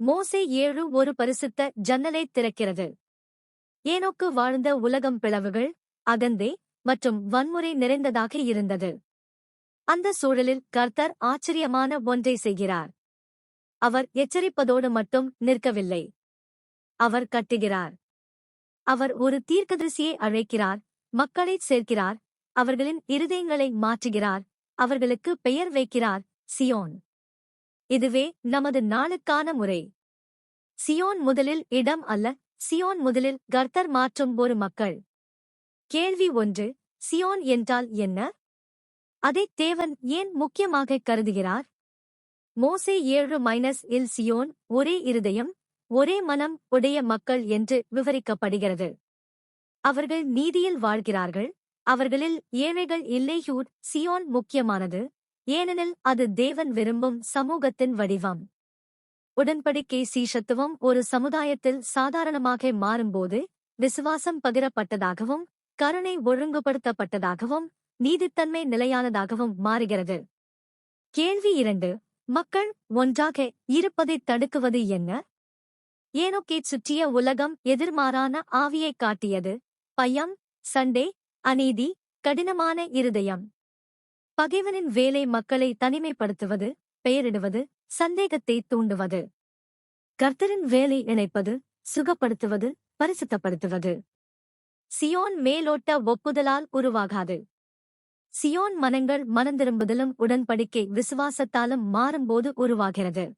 மோசே ஏழு ஒரு பரிசுத்த ஜன்னலை திறக்கிறது. ஏனோக்கு வாழ்ந்த உலகம் பிளவுகள் அகந்தே மற்றும் வன்முறை நிறைந்ததாக இருந்தது. அந்த சூழலில் கர்த்தர் ஆச்சரியமான ஒன்றை செய்கிறார். அவர் எச்சரிப்பதோடு மட்டும் நிற்கவில்லை. அவர் கட்டுகிறார். அவர் ஒரு தீர்க்கதரிசியை அழைக்கிறார் மக்களைச் சேர்க்கிறார் அவர்களின் இருதயங்களை மாற்றுகிறார் அவர்களுக்கு பெயர் வைக்கிறார் சியோன். இதுவே நமது நாளுக்கான முறை. சியோன் முதலில் இடம் அல்ல சியோன் முதலில் கர்த்தர் மாற்றும் ஒரு மக்கள். கேள்வி ஒன்று சியோன் என்றால் என்ன? அதை தேவன் ஏன் முக்கியமாக கருதுகிறார்? மோசே ஏழு மைனஸ் இல் சியோன் ஒரே இருதயம் ஒரே மனம் உடைய மக்கள் என்று விவரிக்கப்படுகிறது. அவர்கள் நீதியில் வாழ்கிறார்கள் அவர்களில் ஏழைகள் இல்லையூர் சியோன் முக்கியமானது ஏனெனில் அது தேவன் விரும்பும் சமூகத்தின் வடிவம். உடன்படிக்கை சீஷத்துவம் ஒரு சமுதாயத்தில் சாதாரணமாக மாறும்போது விசுவாசம் பகிரப்பட்டதாகவும் கருணை ஒழுங்குபடுத்தப்பட்டதாகவும் நீதித்தன்மை நிலையானதாகவும் மாறுகிறது. கேள்வி இரண்டு மக்கள் ஒன்றாக இருப்பதைத் தடுக்குவது என்ன? ஏனோக்கேச் சுற்றிய உலகம் எதிர்மாறான ஆவியைக் காட்டியது பயம் சண்டே அநீதி கடினமான இருதயம். பகைவனின் வேலை மக்களை தனிமைப்படுத்துவது பெயரிடுவது சந்தேகத்தை தூண்டுவது. கர்த்தரின் வேலை இணைப்பது சுகப்படுத்துவது பரிசுத்தப்படுத்துவது. சியோன் மேலோட்ட ஒப்புதலால் உருவாகாது. சியோன் மனங்கள் மனந்திரும்புதலும் உடன்படிக்கை விசுவாசத்தாலும் மாறும்போது உருவாகிறது.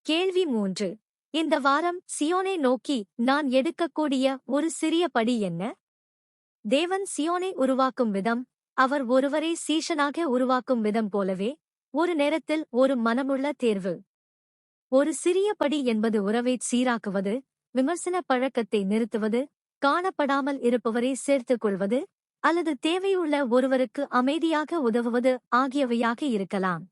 கேள்வி மூன்று. இந்த வாரம் சியோனை நோக்கி நான் எடுக்கக்கூடிய ஒரு சிறிய படி என்ன? தேவன் சியோனை உருவாக்கும் விதம் அவர் ஒருவரை சீஷனாக உருவாக்கும் விதம் போலவே ஒரு நேரத்தில் ஒரு மனமுள்ள தேர்வு. ஒரு சிறிய படி என்பது உறவை சீராக்குவது விமர்சன பழக்கத்தை நிறுத்துவது காணப்படாமல் இருப்பவரை சேர்த்துக் கொள்வது அல்லது தேவையுள்ள ஒருவருக்கு அமைதியாக உதவுவது ஆகியவையாக இருக்கலாம்.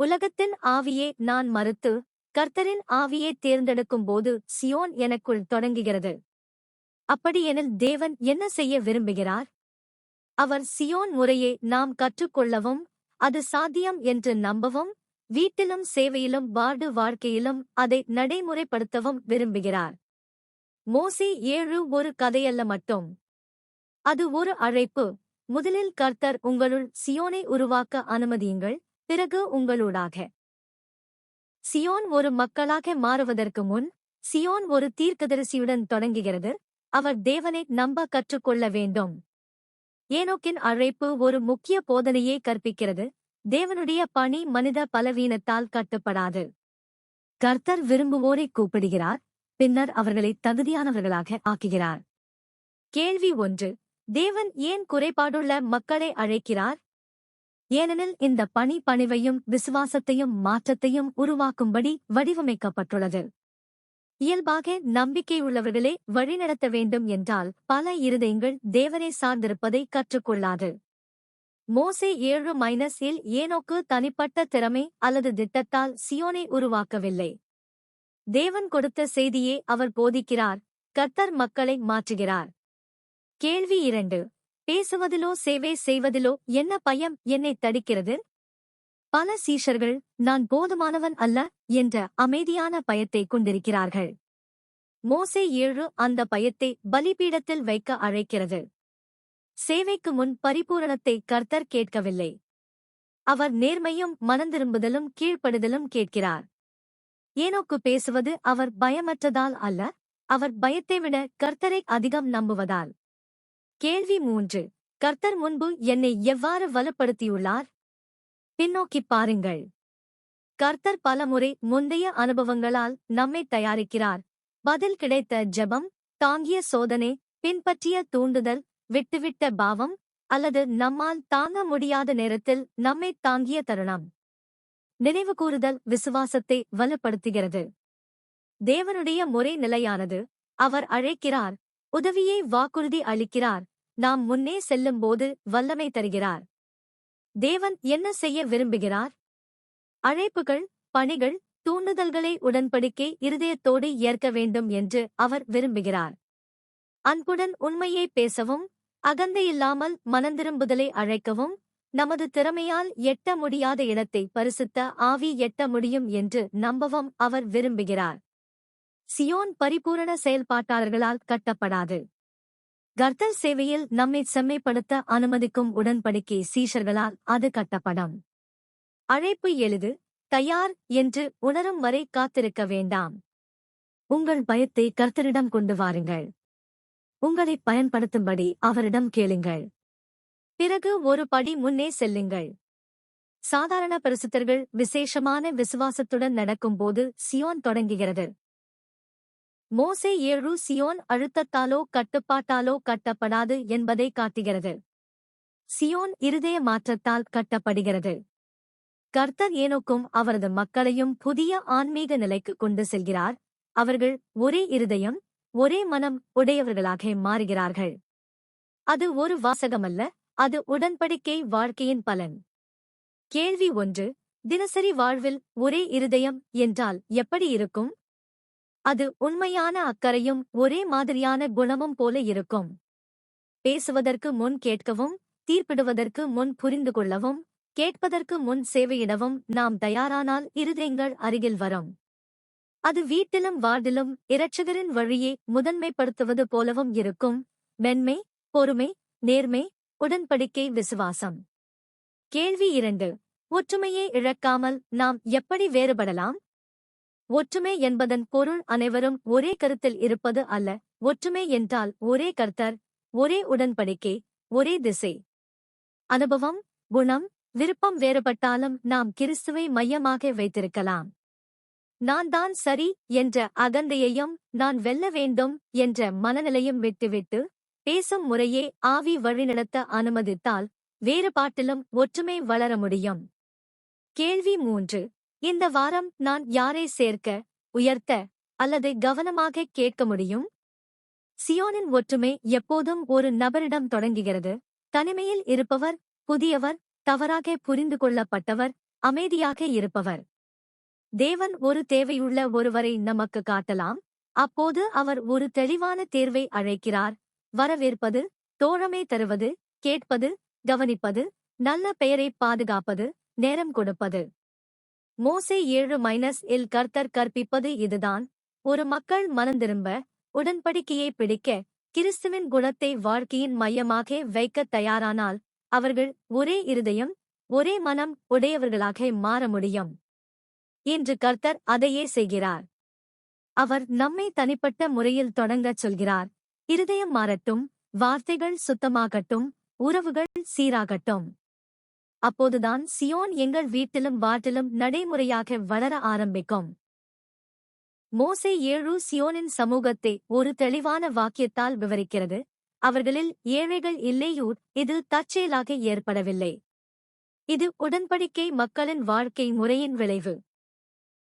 உலகத்தின் ஆவியே நான் மறுத்து கர்த்தரின் ஆவியை தேர்ந்தெடுக்கும் போது சியோன் எனக்குள் தொடங்குகிறது. அப்படியெனில் தேவன் என்ன செய்ய விரும்புகிறார்? அவர் சியோன் முறையை நாம் கற்றுக்கொள்ளவும் அது சாத்தியம் என்று நம்பவும் வீட்டிலும் சேவையிலும் வார்டு வாழ்க்கையிலும் அதை நடைமுறைப்படுத்தவும் விரும்புகிறார். மோசி ஏழு ஒரு கதையல்ல மட்டும். அது ஒரு அழைப்பு. முதலில் கர்த்தர் உங்களுள் சியோனை உருவாக்க அனுமதியுங்கள் பிறகு உங்களூடாக. சியோன் ஒரு மக்களாக மாறுவதற்கு முன் சியோன் ஒரு தீர்க்கதரிசியுடன் தொடங்குகிறது. அவர் தேவனை நம்ப கற்றுக்கொள்ள வேண்டும். ஏனோக்கின் அழைப்பு ஒரு முக்கிய போதனையை கற்பிக்கிறது. தேவனுடைய பணி மனித பலவீனத்தால் கட்டுப்படாது. கர்த்தர் விரும்புவோரை கூப்பிடுகிறார் பின்னர் அவர்களை தகுதியானவர்களாக ஆக்குகிறார். கேள்வி ஒன்று தேவன் ஏன் குறைபாடுள்ள மக்களை அழைக்கிறார்? ஏனெனில் இந்த பணி பணிவையும் விசுவாசத்தையும் மாற்றத்தையும் உருவாக்கும்படி வடிவமைக்கப்பட்டுள்ளது. இயல்பாக நம்பிக்கையுள்ளவர்களே வழிநடத்த வேண்டும் என்றால் பல இருதயங்கள் தேவனை சார்ந்திருப்பதை கற்றுக்கொள்ளாது. மோசே ஏழு மைனஸ் இல் ஏனோக்கு தனிப்பட்ட திறமை அல்லது திட்டத்தால் சியோனை உருவாக்கவில்லை. தேவன் கொடுத்த செய்தியே அவர் போதிக்கிறார் கர்த்தர் மக்களை மாற்றுகிறார். கேள்வி இரண்டு பேசுவதிலோ சேவை செய்வதிலோ என்ன பயம் என்னை தடுக்கிறது? பல சீஷர்கள் நான் போதுமானவன் அல்ல என்ற அமைதியான பயத்தை கொண்டிருக்கிறார்கள். மோசே ஏழு அந்த பயத்தை பலிபீடத்தில் வைக்க அழைக்கிறது. சேவைக்கு முன் பரிபூரணத்தை கர்த்தர் கேட்கவில்லை. அவர் நேர்மையும் மனந்திரும்புதலும் கீழ்ப்படுதலும் கேட்கிறார். ஏனோக்கு பேசுவது அவர் பயமற்றதால் அல்ல அவர் பயத்தை விட கர்த்தரை அதிகம் நம்புவதால். கேள்வி மூன்று கர்த்தர் முன்பு என்னை எவ்வாறு வலுப்படுத்தியுள்ளார்? பின்னோக்கிப் பாருங்கள். கர்த்தர் பலமுறை முந்தைய அனுபவங்களால் நம்மை தயாரிக்கிறார். பதில் கிடைத்த ஜெபம் தாங்கிய சோதனை பின்பற்றிய தூண்டுதல் விட்டுவிட்ட பாவம் அல்லது நம்மால் தாங்க முடியாத நேரத்தில் நம்மை தாங்கிய தருணம். நினைவுகூறுதல் விசுவாசத்தை வலுப்படுத்துகிறது. தேவனுடைய முறை நிலையானது. அவர் அழைக்கிறார். உதவியை வாக்குறுதி அளிக்கிறார். நாம் முன்னே செல்லும்போது வல்லமை தருகிறார். தேவன் என்ன செய்ய விரும்புகிறார்? அழைப்புகள் பணிகள் தூண்டுதல்களை உடன்படிக்கை இருதயத்தோடு ஏற்க வேண்டும் என்று அவர் விரும்புகிறார். அன்புடன் உண்மையை பேசவும் அகந்தையில்லாமல் மனந்திரும்புதலை அழைக்கவும் நமது திறமையால் எட்ட முடியாத இடத்தை பரிசுத்த ஆவி எட்ட முடியும் என்று நம்பவும் அவர் விரும்புகிறார். சியோன் பரிபூரண செயல்பாட்டாளர்களால் கட்டப்படாது. கர்த்தர் சேவையில் நம்மை செம்மைப்படுத்த அனுமதிக்கும் உடன்படிக்கை சீஷர்களால் அது கட்டப்படும். அழைப்பு எழுது தயார் என்று உணரும் வரை காத்திருக்க வேண்டாம். உங்கள் பயத்தை கர்த்தரிடம் கொண்டு வாருங்கள். உங்களை பயன்படுத்தும்படி அவரிடம் கேளுங்கள். பிறகு ஒரு படி முன்னே செல்லுங்கள். சாதாரண பரிசுத்தர்கள் விசேஷமான விசுவாசத்துடன் நடக்கும்போது சியோன் தொடங்குகிறது. மோசே ஏழு சியோன் அழுத்தத்தாலோ கட்டுப்பாட்டாலோ கட்டப்படாது என்பதை காட்டுகிறது. சியோன் இருதய மாற்றத்தால் கட்டப்படுகிறது. கர்த்தர் ஏனோக்கும் அவரது மக்களையும் புதிய ஆன்மீக நிலைக்கு கொண்டு செல்கிறார். அவர்கள் ஒரே இருதயம் ஒரே மனம் உடையவர்களாக மாறுகிறார்கள். அது ஒரு வாசகமல்ல அது உடன்படிக்கை வாழ்க்கையின் பலன். கேள்வி ஒன்று தினசரி வாழ்வில் ஒரே இருதயம் என்றால் எப்படி இருக்கும்? அது உண்மையான அக்கறையும் ஒரே மாதிரியான குணமும் போல இருக்கும். பேசுவதற்கு முன் கேட்கவும் தீர்ப்பிடுவதற்கு முன் புரிந்து கொள்ளவும் கேட்பதற்கு முன் சேவையிடவும் நாம் தயாரானால் இருதயங்கள் அருகில் வரும். அது வீட்டிலும் வார்டிலும் இரட்சகரின் வழியே முதன்மைப்படுத்துவது போலவும் இருக்கும். மென்மை பொறுமை நேர்மை உடன்படிக்கை விசுவாசம். கேள்வி இரண்டு. ஒற்றுமையை இழக்காமல் நாம் எப்படி வேறுபடலாம்? ஒற்றுமை என்பதன் பொருள் அனைவரும் ஒரே கருத்தில் இருப்பது அல்ல. ஒற்றுமை என்றால் ஒரே கர்த்தர் ஒரே உடன்படிக்கை ஒரே திசை. அனுபவம் குணம் விருப்பம் வேறுபட்டாலும் நாம் கிறிஸ்துவை மையமாக வைத்திருக்கலாம். நான் தான் சரி என்ற அகந்தையையும் நான் வெல்ல வேண்டும் என்ற மனநிலையும் விட்டுவிட்டு பேசும் முறையே ஆவி வழிநடத்த அனுமதித்தால் வேறுபாட்டிலும் ஒற்றுமை வளர முடியும். கேள்வி மூன்று. இந்த வாரம் நான் யாரை சேர்க்க உயர்த்த அல்லது கவனமாக கேட்க முடியும்? சியோனின் ஒற்றுமை எப்போதும் ஒரு நபரிடம் தொடங்குகிறது. தனிமையில் இருப்பவர் புதியவர் தவறாக புரிந்து கொள்ளப்பட்டவர் அமைதியாக இருப்பவர். தேவன் ஒரு தேவையுள்ள ஒருவரை நமக்கு காட்டலாம். அப்போது அவர் ஒரு தெளிவான தேர்வை அழைக்கிறார். வரவேற்பது தோழமை தருவது கேட்பது கவனிப்பது நல்ல பெயரை பாதுகாப்பது நேரம் கொடுப்பது. மோசே ஏழு மைனஸ் இல் கர்த்தர் கற்பிப்பது இதுதான். ஒரு மக்கள் மனந்திரும்ப உடன்படிக்கையை பிடிக்க கிறிஸ்துவின் குணத்தை வாழ்க்கையின் மையமாக வைக்க தயாரானால் அவர்கள் ஒரே இருதயம் ஒரே மனம் உடையவர்களாக மாற முடியும். இன்று கர்த்தர் அதையே செய்கிறார். அவர் நம்மை தனிப்பட்ட முறையில் தொடங்கச் சொல்கிறார். இருதயம் மாறட்டும் வார்த்தைகள் சுத்தமாகட்டும் உறவுகள் சீராகட்டும். அப்போதுதான் சியோன் எங்கள் வீட்டிலும் வாட்டிலும் நடைமுறையாக வளர ஆரம்பிக்கும். மோசே ஏழு சியோனின் சமூகத்தை ஒரு தெளிவான வாக்கியத்தால் விவரிக்கிறது. அவர்களில் ஏழைகள் இல்லையூர் இது தற்செயலாக ஏற்படவில்லை. இது உடன்படிக்கை மக்களின் வாழ்க்கை முறையின் விளைவு.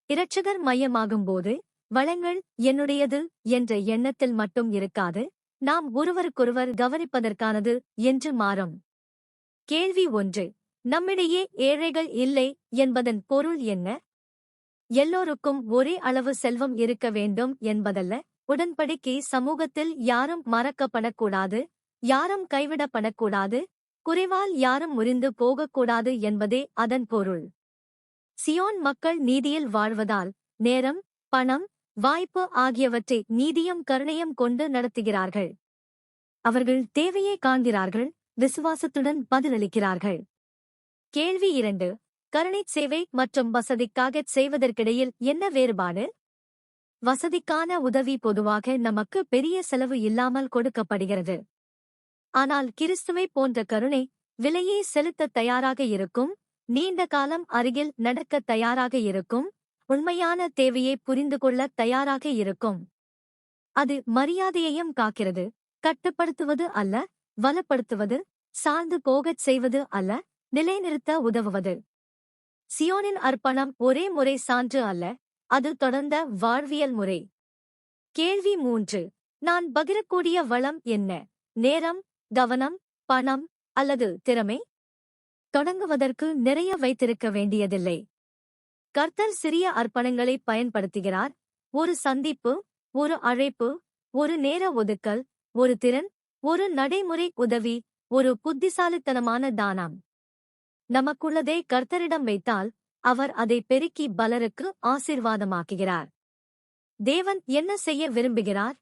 இரட்சகர் மையமாகும்போது வளங்கள் என்னுடையது என்ற எண்ணத்தில் மட்டும் இருக்காது நாம் ஒருவருக்கொருவர் கவனிப்பதற்கானது என்று மாறும். கேள்வி ஒன்று நம்மிடையே ஏழைகள் இல்லை என்பதன் பொருள் என்ன? எல்லோருக்கும் ஒரே அளவு செல்வம் இருக்க வேண்டும் என்பதல்ல. உடன்படிக்கை சமூகத்தில் யாரும் மறக்கப்படக்கூடாது. யாரும் கைவிடப்படக்கூடாது. குறைவால் யாரும் முறிந்து போகக்கூடாது என்பதே அதன் பொருள். சியோன் மக்கள் நீதியில் வாழ்வதால் நேரம் பணம் வாய்ப்பு ஆகியவற்றை நீதியும் கருணையும் கொண்டு நடத்துகிறார்கள். அவர்கள் தேவையை காண்கிறார்கள் விசுவாசத்துடன் பதிலளிக்கிறார்கள். கேள்வி இரண்டு. கருணை சேவை மற்றும் வசதிக்காக செய்வதற்கிடையில் என்ன வேறுபாடு? வசதிக்கான உதவி பொதுவாக நமக்கு பெரிய செலவு இல்லாமல் கொடுக்கப்படுகிறது. ஆனால் கிறிஸ்துவை போன்ற கருணை விலையை செலுத்த தயாராக இருக்கும் நீண்ட காலம் அருகில் நடக்க தயாராக இருக்கும் உண்மையான தேவையை புரிந்து கொள்ள தயாராக இருக்கும். அது மரியாதையையும் காக்கிறது. கட்டுப்படுத்துவது அல்ல வலப்படுத்துவது சார்ந்து போகச் செய்வது அல்ல நிலைநிறுத்த உதவுவது. சியோனின் அர்ப்பணம் ஒரே முறை சான்று அல்ல அது தொடர்ந்த வாழ்வியல் முறை. கேள்வி மூன்று நான் பகிரக்கூடிய வளம் என்ன? நேரம் கவனம் பணம் அல்லது திறமை? தொடங்குவதற்கு நிறைய வைத்திருக்க வேண்டியதில்லை. கர்த்தர் சிறிய அர்ப்பணங்களை பயன்படுத்துகிறார். ஒரு சந்திப்பு ஒரு அழைப்பு ஒரு நேர ஒதுக்கல் ஒரு திறன் ஒரு நடைமுறை உதவி ஒரு புத்திசாலித்தனமான தானம். நமக்குள்ளதை கர்த்தரிடம் வைத்தால் அவர் அதை பெருக்கி பலருக்கு ஆசீர்வாதமாக்குகிறார். தேவன் என்ன செய்ய விரும்புகிறார்?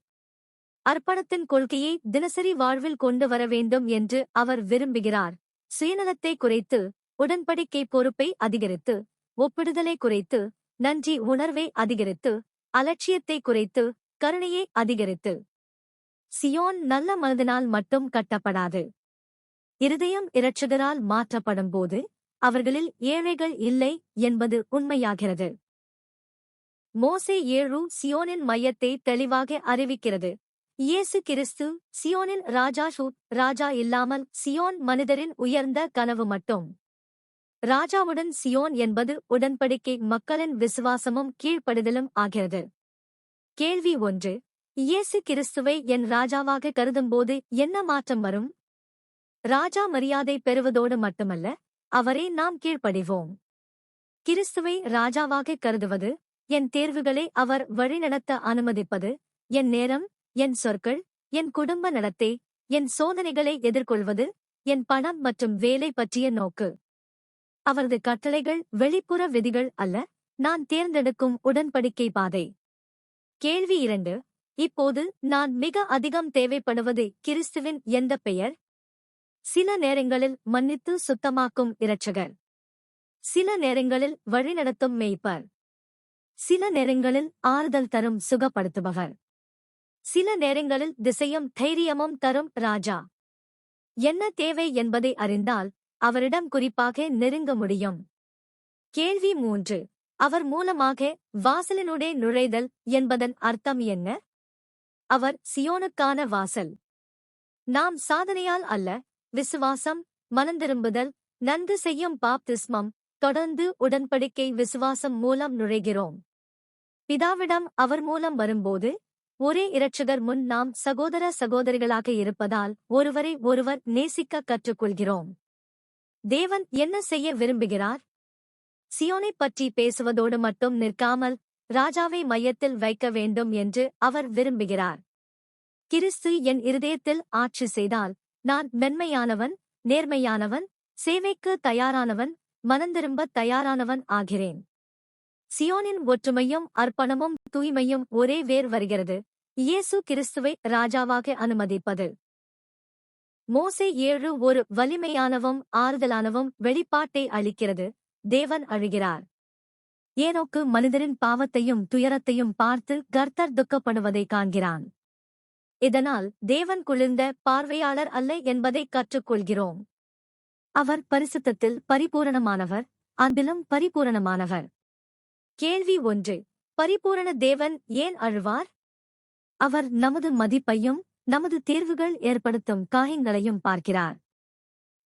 அர்ப்பணத்தின் கொள்கையை தினசரி வாழ்வில் கொண்டு வர வேண்டும் என்று அவர் விரும்புகிறார். சுயநலத்தை குறைத்து உடன்படிக்கை பொறுப்பை அதிகரித்து ஒப்பிடுதலை குறைத்து நன்றி உணர்வை அதிகரித்து அலட்சியத்தை குறைத்து கருணையை அதிகரித்து. சியோன் நல்ல மனதினால் மட்டும் கட்டப்படாது. இருதயம் இரட்சகரால் மாற்றப்படும் போது அவர்களில் ஏழைகள் இல்லை என்பது உண்மையாகிறது. மோசே ஏழு சியோனின் மையத்தை தெளிவாக அறிவிக்கிறது. இயேசு கிறிஸ்து சியோனின் ராஜா ஷூட் ராஜா இல்லாமல் சியோன் மனிதரின் உயர்ந்த கனவு மட்டும். ராஜாவுடன் சியோன் என்பது உடன்படிக்கை மக்களின் விசுவாசமும் கீழ்ப்படுதலும் ஆகிறது. கேள்வி ஒன்று இயேசு கிறிஸ்துவை என் ராஜாவாக கருதும்போது என்ன மாற்றம் வரும்? ராஜா மரியாதை பெறுவதோடு மட்டுமல்ல அவரே நாம் கீழ்ப்படிவோம். கிறிஸ்துவை ராஜாவாக கருதுவது என் தேர்வுகளை அவர் வழிநடத்த அனுமதிப்பது என் நேரம் என் சொற்கள் என் குடும்ப நடத்தை என் சோதனைகளை எதிர்கொள்வது என் பணம் மற்றும் வேலை பற்றிய நோக்கு. அவரது கட்டளைகள் வெளிப்புற விதிகள் அல்ல நான் தேர்ந்தெடுக்கும் உடன்படிக்கை பாதை. கேள்வி இரண்டு இப்போது நான் மிக அதிகம் தேவைப்படுவது கிறிஸ்துவின் எந்த பெயர்? சில நேரங்களில் மன்னித்து சுத்தமாக்கும் இரட்சகர். சில நேரங்களில் வழிநடத்தும் மேய்ப்பர். சில நேரங்களில் ஆறுதல் தரும் சுகப்படுத்துபவர். சில நேரங்களில் திசையும் தைரியமும் தரும் ராஜா. என்ன தேவை என்பதை அறிந்தால் அவரிடம் குறிப்பாக நெருங்க முடியும். கேள்வி மூன்று. அவர் மூலமாக வாசலினுடைய நுழைதல் என்பதன் அர்த்தம் என்ன? அவர் சியோனுக்கான வாசல். நாம் சாதனையால் அல்ல விசுவாசம் மனந்திரும்புதல் நன்கு செய்யும் பாப்திஸ்மம் தொடர்ந்து உடன்படிக்கை விசுவாசம் மூலம் நுழைகிறோம். பிதாவிடம் அவர் மூலம் வரும்போது ஒரே இரட்சகர் முன் நாம் சகோதர சகோதரிகளாக இருப்பதால் ஒருவரை ஒருவர் நேசிக்க கற்றுக்கொள்கிறோம். தேவன் என்ன செய்ய விரும்புகிறார்? சியோனைப் பற்றி பேசுவதோடு மட்டும் நிற்காமல் ராஜாவை மையத்தில் வைக்க வேண்டும் என்று அவர் விரும்புகிறார். கிறிஸ்து என் இருதயத்தில் ஆட்சி செய்தால் நான் மென்மையானவன் நேர்மையானவன் சேவைக்கு தயாரானவன் மனந்திரும்ப தயாரானவன் ஆகிறேன். சியோனின் ஒற்றுமையும் அர்ப்பணமும் தூய்மையும் ஒரே வேர் வருகிறது. இயேசு கிறிஸ்துவை ராஜாவாக அனுமதிப்பது. மோசே ஏழு ஒரு வலிமையானவும் ஆறுதலானவும் வெளிப்பாட்டை அளிக்கிறது. தேவன் அழுகிறார். ஏனோக்கு மனிதரின் பாவத்தையும் துயரத்தையும் பார்த்து கர்த்தர் துக்கப்படுவதை காண்கிறான். இதனால் தேவன் குளிர்ந்த பார்வையாளர் அல்ல என்பதை கற்றுக்கொள்கிறோம். அவர் பரிசுத்தத்தில் பரிபூரணமானவர் அன்பிலும் பரிபூரணமானவர். கேள்வி ஒன்று பரிபூரண தேவன் ஏன் அழுவார்? அவர் நமது மதிப்பையும் நமது தேர்வுகள் ஏற்படுத்தும் காயங்களையும் பார்க்கிறார்.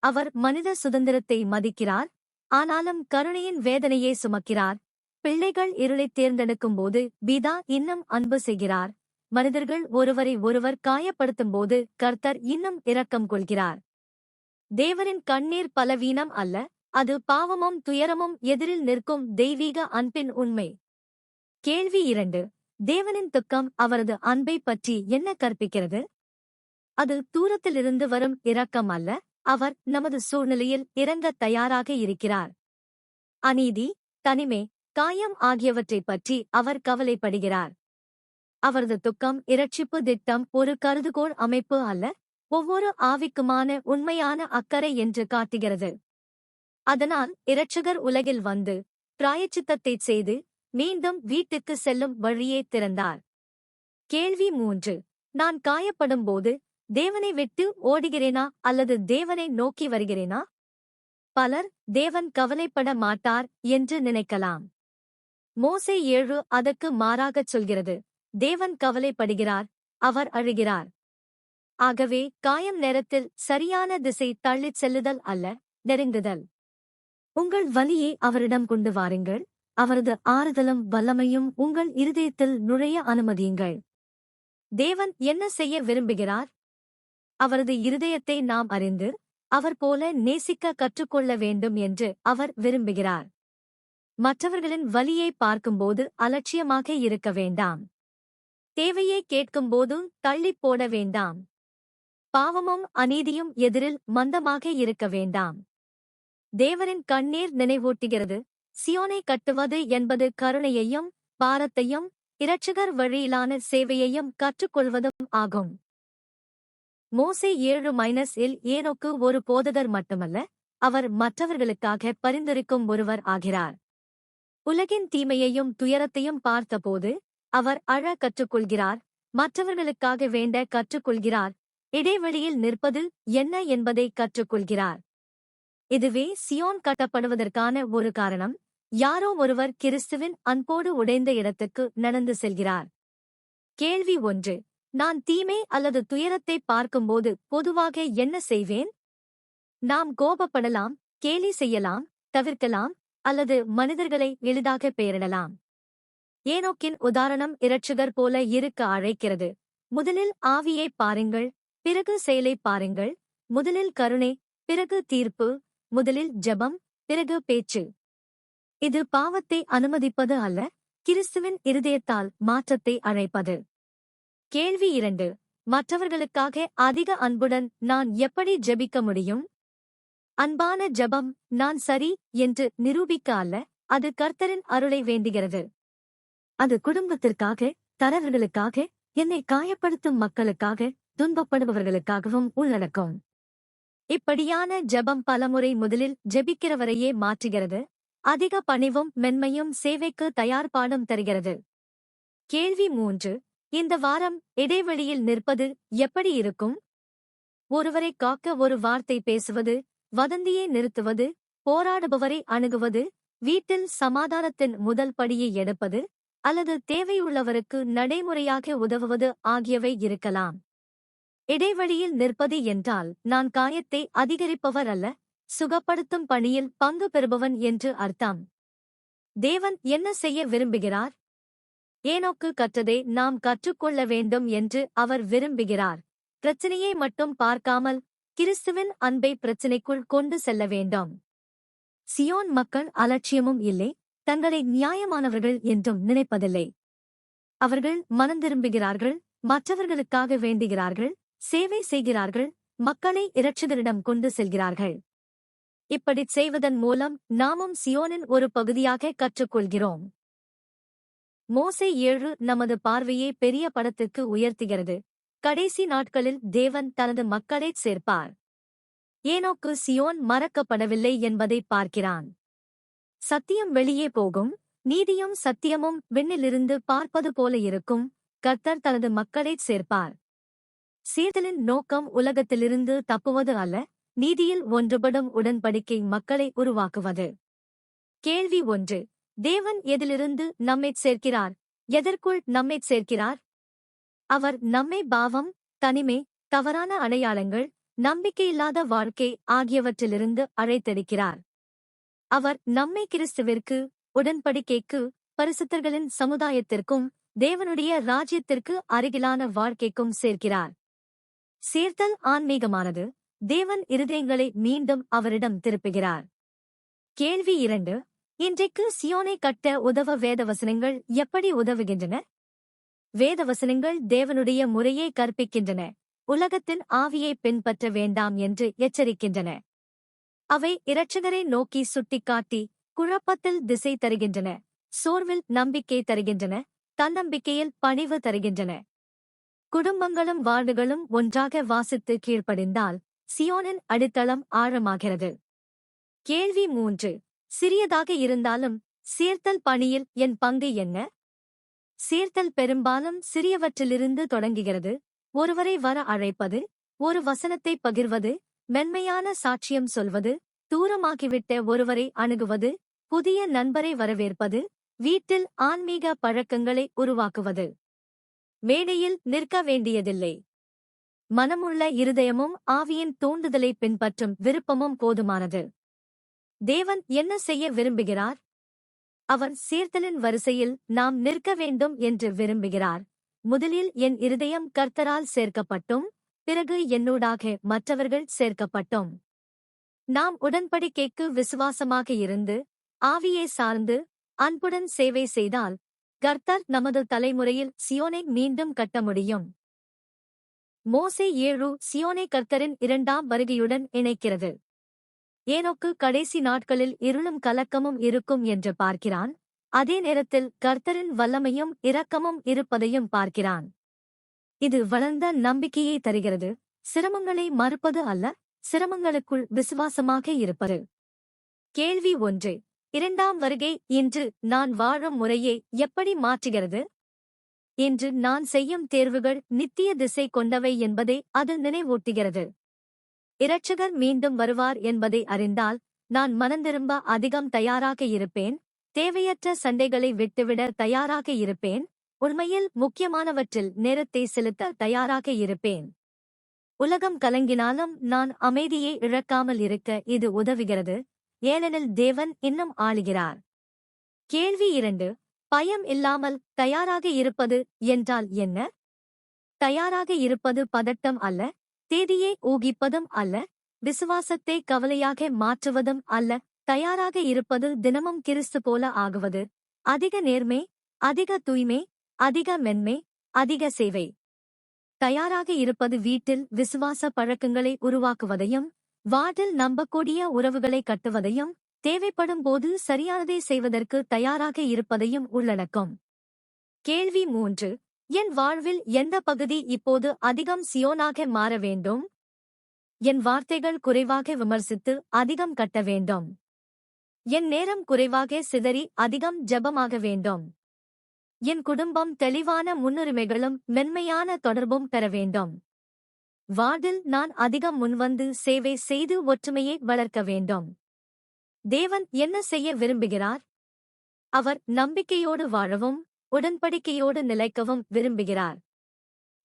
அவர் மனித சுதந்திரத்தை மதிக்கிறார் ஆனாலும் கருணையின் வேதனையை சுமக்கிறார். பிள்ளைகள் இருளைத் தேர்ந்தெடுக்கும்போது பீதா இன்னும் அன்பு செய்கிறார். மனிதர்கள் ஒருவரை ஒருவர் காயப்படுத்தும்போது கர்த்தர் இன்னும் இரக்கம் கொள்கிறார். தேவரின் கண்ணீர் பலவீனம் அல்ல அது பாவமும் துயரமும் எதிரில் நிற்கும் தெய்வீக அன்பின் உண்மை. கேள்வி இரண்டு தேவனின் துக்கம் அவரது அன்பை பற்றி என்ன கற்பிக்கிறது? அது தூரத்திலிருந்து வரும் இரக்கம் அல்ல அவர் நமது சூழ்நிலையில் இறங்கத் தயாராக இருக்கிறார். அநீதி தனிமை காயம் ஆகியவற்றைப் பற்றி அவர் கவலைப்படுகிறார். அவரது துக்கம் இரட்சிப்பு திட்டம் ஒரு கருதுகோள் அமைப்பு அல்ல ஒவ்வொரு ஆவிக்குமான உண்மையான அக்கறை என்று காட்டுகிறது. அதனால் இரட்சகர் உலகில் வந்து பிராயச்சித்தத்தைச் செய்து மீண்டும் வீட்டுக்கு செல்லும் வழியே திறந்தார். கேள்வி மூன்று. நான் காயப்படும் போது தேவனை விட்டு ஓடுகிறேனா அல்லது தேவனை நோக்கி வருகிறேனா? பலர் தேவன் கவலைப்பட மாட்டார் என்று நினைக்கலாம். மோசை ஏழு அதற்கு மாறாகச் சொல்கிறது. தேவன் கவலைப்படுகிறார் அவர் அழுகிறார். ஆகவே காயம் நேரத்தில் சரியான திசை தள்ளிச் செல்லுதல் அல்ல நெருங்குதல். உங்கள் வலியை அவரிடம் கொண்டு வாருங்கள் அவரது ஆறுதலும் வல்லமையும் உங்கள் இருதயத்தில் நுழைய அனுமதியுங்கள். தேவன் என்ன செய்ய விரும்புகிறார்? அவரது இருதயத்தை நாம் அறிந்து அவர் போல நேசிக்க கற்றுக்கொள்ள வேண்டும் என்று அவர் விரும்புகிறார். மற்றவர்களின் வலியை பார்க்கும்போது அலட்சியமாக இருக்க வேண்டாம். தேவையை கேட்கும்போது தள்ளிப் போட வேண்டாம். பாவமும் அநீதியும் எதிரில் மந்தமாக இருக்க வேண்டாம். தேவரின் கண்ணீர் நினைவூட்டுகிறது. சியோனை கட்டுவது என்பது கருணையையும் பாரத்தையும் இரட்சகர் வழியிலான சேவையையும் கற்றுக்கொள்வதும் ஆகும். மோசே ஏழு மைனஸ் இல் ஏனோக்கு ஒரு போதகர் மட்டுமல்ல அவர் மற்றவர்களுக்காக பரிந்துரைக்கும் ஒருவர் ஆகிறார். உலகின் தீமையையும் துயரத்தையும் பார்த்தபோது அவர் அழ கற்றுக்கொள்கிறார். மற்றவர்களுக்காக வேண்ட கற்றுக்கொள்கிறார். இடைவெளியில் நிற்பது என்ன என்பதை கற்றுக்கொள்கிறார். இதுவே சியோன் கட்டப்படுவதற்கான ஒரு காரணம். யாரோ ஒருவர் கிறிஸ்துவின் அன்போடு உடைந்த இடத்துக்கு நடந்து செல்கிறார். கேள்வி ஒன்று. நான் தீமை அல்லது துயரத்தை பார்க்கும்போது பொதுவாக என்ன செய்வேன்? நாம் கோபப்படலாம் கேலி செய்யலாம் தவிர்க்கலாம் அல்லது மனிதர்களை எளிதாக பெயரிடலாம். ஏனோக்கின் உதாரணம் இரட்சகர் போல இருக்க அழைக்கிறது. முதலில் ஆவியை பாருங்கள் பிறகு செயலை பாருங்கள். முதலில் கருணை பிறகு தீர்ப்பு முதலில் ஜபம் பிறகு பேச்சு. இது பாவத்தை அனுமதிப்பது அல்ல கிறிஸ்துவின் இருதயத்தால் மாற்றத்தை அழைப்பது. கேள்வி இரண்டு மற்றவர்களுக்காக அதிக அன்புடன் நான் எப்படி ஜெபிக்க முடியும்? அன்பான ஜபம் நான் சரி என்று நிரூபிக்க அல்ல அது கர்த்தரின் அருளை வேண்டுகிறது. அது குடும்பத்திற்காக தரவர்களுக்காக என்னை காயப்படுத்தும் மக்களுக்காக துன்பப்படுபவர்களுக்காகவும் உள்ளடக்கும். இப்படியான ஜெபம் பலமுறை முதலில் ஜெபிக்கிறவரையே மாற்றுகிறது. அதிக பணிவும் மென்மையும் சேவைக்கு தயார்பாடும் தருகிறது. கேள்வி மூன்று. இந்த வாரம் இடைவெளியில் நிற்பது எப்படி இருக்கும்? ஒருவரை காக்க ஒரு வார்த்தை பேசுவது வதந்தியை நிறுத்துவது போராடுபவரை அணுகுவது வீட்டில் சமாதானத்தின் முதல் படியை எடுப்பது அல்லது தேவையுள்ளவருக்கு நடைமுறையாக உதவுவது ஆகியவை இருக்கலாம். இடைவெளியில் நிற்பது என்றால் நான் காயத்தை அதிகரிப்பவர் அல்ல சுகப்படுத்தும் பணியில் பங்கு பெறுபவன் என்று அர்த்தம். தேவன் என்ன செய்ய விரும்புகிறார்? ஏனோக்கு கற்றதை நாம் கற்றுக்கொள்ள வேண்டும் என்று அவர் விரும்புகிறார். பிரச்சனையை மட்டும் பார்க்காமல் கிறிஸ்துவின் அன்பை பிரச்சினைக்குள் கொண்டு செல்ல வேண்டும். சியோன் மக்கள் அலட்சியமும் இல்லை தங்களை நியாயமானவர்கள் என்றும் நினைப்பதில்லை. அவர்கள் மனந்திரும்புகிறார்கள் மற்றவர்களுக்காக வேண்டுகிறார்கள் சேவை செய்கிறார்கள் மக்களை இரட்சகரிடம் கொண்டு செல்கிறார்கள். இப்படிச் செய்வதன் மூலம் நாமும் சியோனின் ஒரு பகுதியாக கற்றுக்கொள்கிறோம். மோசை ஏழு நமது பார்வையை பெரிய படத்துக்கு உயர்த்துகிறது. கடைசி நாட்களில் தேவன் தனது மக்களைச் சேர்ப்பார். ஏனோக்கு சியோன் மறக்கப்படவில்லை என்பதை பார்க்கிறான். சத்தியம் வெளியே போகும். நீதியும் சத்தியமும் விண்ணிலிருந்து பார்ப்பது போல இருக்கும். கர்த்தர் தனது மக்களைச் சேர்ப்பார். சீர்தலின் நோக்கம் உலகத்திலிருந்து தப்புவது அல்ல. நீதியில் ஒன்றுபடும் உடன்படிக்கை மக்களை உருவாக்குவது. கேள்வி ஒன்று. தேவன் எதிலிருந்து நம்மைச் சேர்க்கிறார்? எதற்குள் நம்மைச் சேர்க்கிறார்? அவர் நம்மை பாவம் தனிமை தவறான அடையாளங்கள் நம்பிக்கையில்லாத வாழ்க்கை ஆகியவற்றிலிருந்து அழைத்தெடுக்கிறார். அவர் நம்மை கிறிஸ்துவிற்கு உடன்படிக்கைக்கு பரிசுத்தர்களின் சமுதாயத்திற்கும் தேவனுடைய ராஜ்யத்திற்கு அருகிலான வாழ்க்கைக்கும் சேர்க்கிறார். சேர்த்தல் ஆன்மீகமானது தேவன் இருதயங்களை மீண்டும் அவரிடம் திருப்புகிறார். கேள்வி இரண்டு இன்றைக்கு சியோனை கட்ட உதவ வேதவசனங்கள் எப்படி உதவுகின்றன? வேதவசனங்கள் தேவனுடைய முறையை கற்பிக்கின்றன உலகத்தின் ஆவியை பின்பற்ற வேண்டாம் என்று எச்சரிக்கின்றன. அவை இரட்சகரை நோக்கி சுட்டிக்காட்டி குழப்பத்தில் திசை தருகின்றன. சோர்வில் நம்பிக்கை தருகின்றன. தன்னம்பிக்கையில் பணிவு தருகின்றன. குடும்பங்களும் வார்டுகளும் ஒன்றாக வாசித்து கீழ்ப்படிந்தால் சியோனின் அடித்தளம் ஆழமாகிறது. கேள்வி மூன்று. சிறியதாக இருந்தாலும் சீர்த்தல் பணியில் என் பங்கு என்ன? சீர்த்தல் பெரும்பாலும் சிறியவற்றிலிருந்து தொடங்குகிறது. ஒருவரை வர அழைப்பது ஒரு வசனத்தை பகிர்வது மென்மையான சாட்சியம் சொல்வது தூரமாகிவிட்ட ஒருவரை அணுகுவது புதிய நண்பரை வரவேற்பது வீட்டில் ஆன்மீக பழக்கங்களை உருவாக்குவது. மேடையில் நிற்க வேண்டியதில்லை. மனமுள்ள இருதயமும் ஆவியின் தூண்டுதலை பின்பற்றும் விருப்பமும் போதுமானது. தேவன் என்ன செய்ய விரும்புகிறார்? அவர் சீர்தலின் வரிசையில் நாம் நிற்க வேண்டும் என்று விரும்புகிறார். முதலில் என் இருதயம் கர்த்தரால் சேர்க்கப்பட்டும் பிறகு என்னூடாக மற்றவர்கள் சேர்க்கப்பட்டோம். நாம் உடன்படிக்கைக்கு விசுவாசமாக இருந்து ஆவியை சார்ந்து அன்புடன் சேவை செய்தால் கர்த்தர் நமது தலைமுறையில் சியோனை மீண்டும் கட்ட முடியும். மோசே ஏழு சியோனை கர்த்தரின் இரண்டாம் வருகையுடன் இணைக்கிறது. ஏனோக்கு கடைசி நாட்களில் இருளும் கலக்கமும் இருக்கும் என்று பார்க்கிறான் அதே நேரத்தில் கர்த்தரின் வல்லமையும் இரக்கமும் இருப்பதையும் பார்க்கிறான். இது வளர்ந்த நம்பிக்கையை தருகிறது. சிரமங்களை மறுப்பது அல்ல சிரமங்களுக்குள் விசுவாசமாக இருப்பது. கேள்வி ஒன்று. இரண்டாம் வருகை இன்று நான் வாழும் முறையை எப்படி மாற்றுகிறது? இன்று நான் செய்யும் தேர்வுகள் நித்திய திசை கொண்டவை என்பதை அது நினைவூட்டுகிறது. இரட்சகர் மீண்டும் வருவார் என்பதை அறிந்தால் நான் மனந்திரும்ப அதிகம் தயாராக இருப்பேன் தேவையற்ற சண்டைகளை விட்டுவிட தயாராக இருப்பேன் உண்மையில் முக்கியமானவற்றில் நேரத்தை செலுத்த தயாராக இருப்பேன். உலகம் கலங்கினாலும் நான் அமைதியை இழக்காமல் இருக்க இது உதவுகிறது. ஏனெனில் தேவன் இன்னும் ஆளுகிறார். கேள்வி இரண்டு பயம் இல்லாமல் தயாராக இருப்பது என்றால் என்ன? தயாராக இருப்பது பதட்டம் அல்ல தேதியை ஊகிப்பதும் அல்ல விசுவாசத்தை கவலையாக மாற்றுவதும் அல்ல தயாராக இருப்பது தினமும் கிறிஸ்து போல ஆகுவது. அதிக நேர்மை அதிக தூய்மை அதிக மென்மை அதிக சேவை. தயாராக இருப்பது வீட்டில் விசுவாச பழக்கங்களை உருவாக்குவதையும் வார்டில் நம்பக்கூடிய உறவுகளை கட்டுவதையும் தேவைப்படும் போது சரியானதை செய்வதற்கு தயாராக இருப்பதையும் உள்ளடக்கும். கேள்வி மூன்று. என் வாழ்வில் எந்த பகுதி இப்போது அதிகம் சியோனாக மாற வேண்டும்? என் வார்த்தைகள் குறைவாக விமர்சித்து அதிகம் கட்ட வேண்டும். என் நேரம் குறைவாக சிதறி அதிகம் ஜெபமாக வேண்டும். என் குடும்பம் தெளிவான முன்னுரிமைகளும் மென்மையான தொடர்பும் பெற வேண்டும். வார்டில் நான் அதிகம் முன்வந்து சேவை செய்து ஒற்றுமையை வளர்க்க வேண்டும். தேவன் என்ன செய்ய விரும்புகிறார்? அவர் நம்பிக்கையோடு வாழவும் உடன்படிக்கையோடு நிலைக்கவும் விரும்புகிறார்.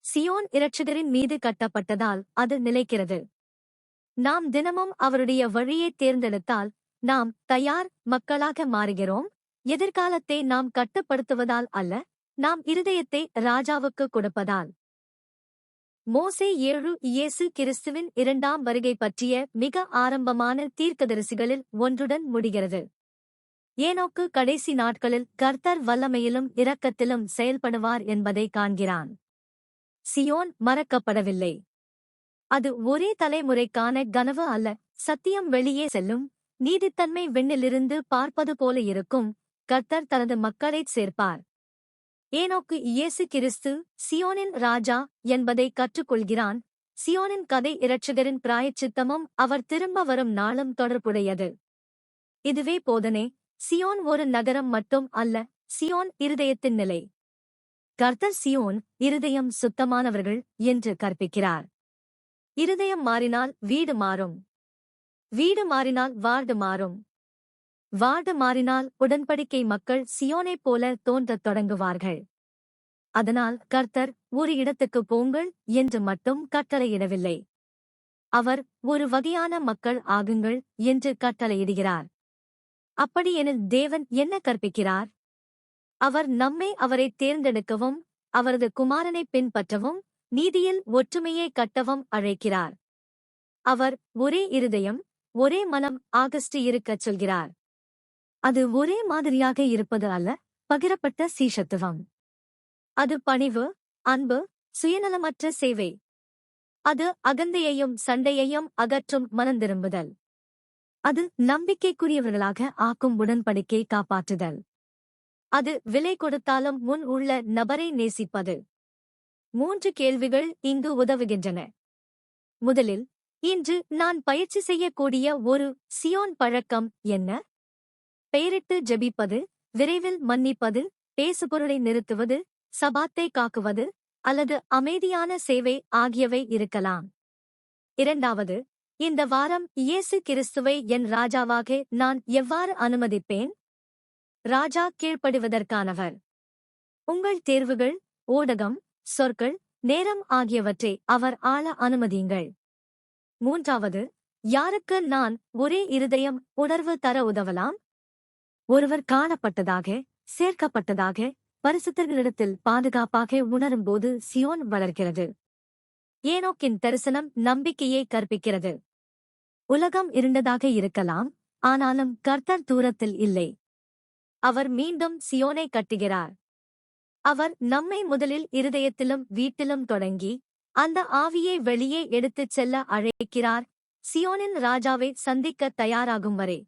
சியோன் இரட்சகரின் மீது கட்டப்பட்டதால் அது நிலைக்கிறது. நாம் தினமும் அவருடைய வழியை தேர்ந்தெடுத்தால் நாம் தயார் மக்களாக மாறுகிறோம். எதிர்காலத்தை நாம் கட்டுப்படுத்துவதால் அல்ல நாம் இருதயத்தை ராஜாவுக்கு கொடுப்பதால். மோசே ஏழு இயேசு கிறிஸ்துவின் இரண்டாம் வருகை பற்றிய மிக ஆரம்பமான தீர்க்கதரிசிகளில் ஒன்றுடன் முடிகிறது. ஏனோக்கு கடைசி நாட்களில் கர்த்தர் வல்லமையிலும் இரக்கத்திலும் செயல்படுவார் என்பதை காண்கிறான். சியோன் மறக்கப்படவில்லை. அது ஒரே தலைமுறைக்கான கனவு அல்ல சத்தியம் வெளியே செல்லும் நீதித்தன்மை விண்ணிலிருந்து பார்ப்பது போல இருக்கும் கர்த்தர் தனது மக்களைச் சேர்ப்பார். ஏனோக்கு இயேசு கிறிஸ்து சியோனின் ராஜா என்பதை கற்றுக்கொள்கிறான். சியோனின் கதை இரட்சகரின் பிராயச்சித்தமும் அவர் திரும்ப வரும் நாளும் தொடர்புடையது. இதுவே போதனே சியோன் ஒரு நகரம் மட்டும் அல்ல சியோன் இருதயத்தின் நிலை. கர்த்தர் சியோன் இருதயம் சுத்தமானவர்கள் என்று கற்பிக்கிறார். இருதயம் மாறினால் வீடு மாறும். வீடு மாறினால் வார்டு மாறும். வார்டு மாறினால் உடன்படிக்கை மக்கள் சியோனைப் போல தோன்றத் தொடங்குவார்கள். அதனால் கர்த்தர் ஒரு இடத்துக்கு போங்கள் என்று மட்டும் கட்டளையிடவில்லை. அவர் ஒரு வகையான மக்கள் ஆகுங்கள் என்று கட்டளையிடுகிறார். அப்படியெனில் தேவன் என்ன கற்பிக்கிறார்? அவர் நம்மை அவரை தேர்ந்தெடுக்கவும் அவரது குமாரனை பின்பற்றவும் நீதியில் ஒற்றுமையை கட்டவும் அழைக்கிறார். அவர் ஒரே இருதயம் ஒரே மனம் ஆகஸ்ட் இருக்கச் சொல்கிறார். அது ஒரே மாதிரியாக இருப்பது அல்ல பகிரப்பட்ட சீஷத்துவம். அது பணிவு அன்பு சுயநலமற்ற சேவை. அது அகந்தையையும் சண்டையையும் அகற்றும் மனந்திரும்புதல் அது நம்பிக்கைக்குரியவர்களாக ஆக்கும் உடன்படிக்கை காப்பாற்றுதல். அது விலை கொடுத்தாலும் முன் உள்ள நபரை நேசிப்பது. மூன்று கேள்விகள் இங்கு உதவுகின்றன. முதலில் இன்று நான் பயிற்சி செய்யக்கூடிய ஒரு சியோன் பழக்கம் என்ன? பெயரிட்டு ஜெபிப்பது விரைவில் மன்னிப்பது பேசுபொருளை நிறுத்துவது சபாத்தை காக்குவது அல்லது அமைதியான சேவை ஆகியவை இருக்கலாம். இரண்டாவது இந்த வாரம் இயேசு கிறிஸ்துவை என் ராஜாவாக நான் எவ்வாறு அனுமதிப்பேன்? ராஜா கீழ்ப்படுவதற்கானவர். உங்கள் தேர்வுகள் ஊடகம் சொற்கள் நேரம் ஆகியவற்றை அவர் ஆள அனுமதியுங்கள். மூன்றாவது யாருக்கு நான் ஒரே இருதயம் உணர்வு தர உதவலாம்? ஒருவர் காணப்பட்டதாக சேர்க்கப்பட்டதாக பரிசுத்தர்களிடத்தில் பாதுகாப்பாக உணரும்போது சியோன் வளர்கிறது. ஏனோக்கின் தரிசனம் நம்பிக்கையை கற்பிக்கிறது. உலகம் இருண்டதாக இருக்கலாம் ஆனாலும் கர்த்தர் தூரத்தில் இல்லை. அவர் மீண்டும் சியோனை கட்டுகிறார். அவர் நம்மை முதலில் இருதயத்திலும் வீட்டிலும் தொடங்கி அந்த ஆவியை வெளியே எடுத்துச் செல்ல அழைக்கிறார். சியோனின் ராஜாவை சந்திக்க தயாராகும் வரை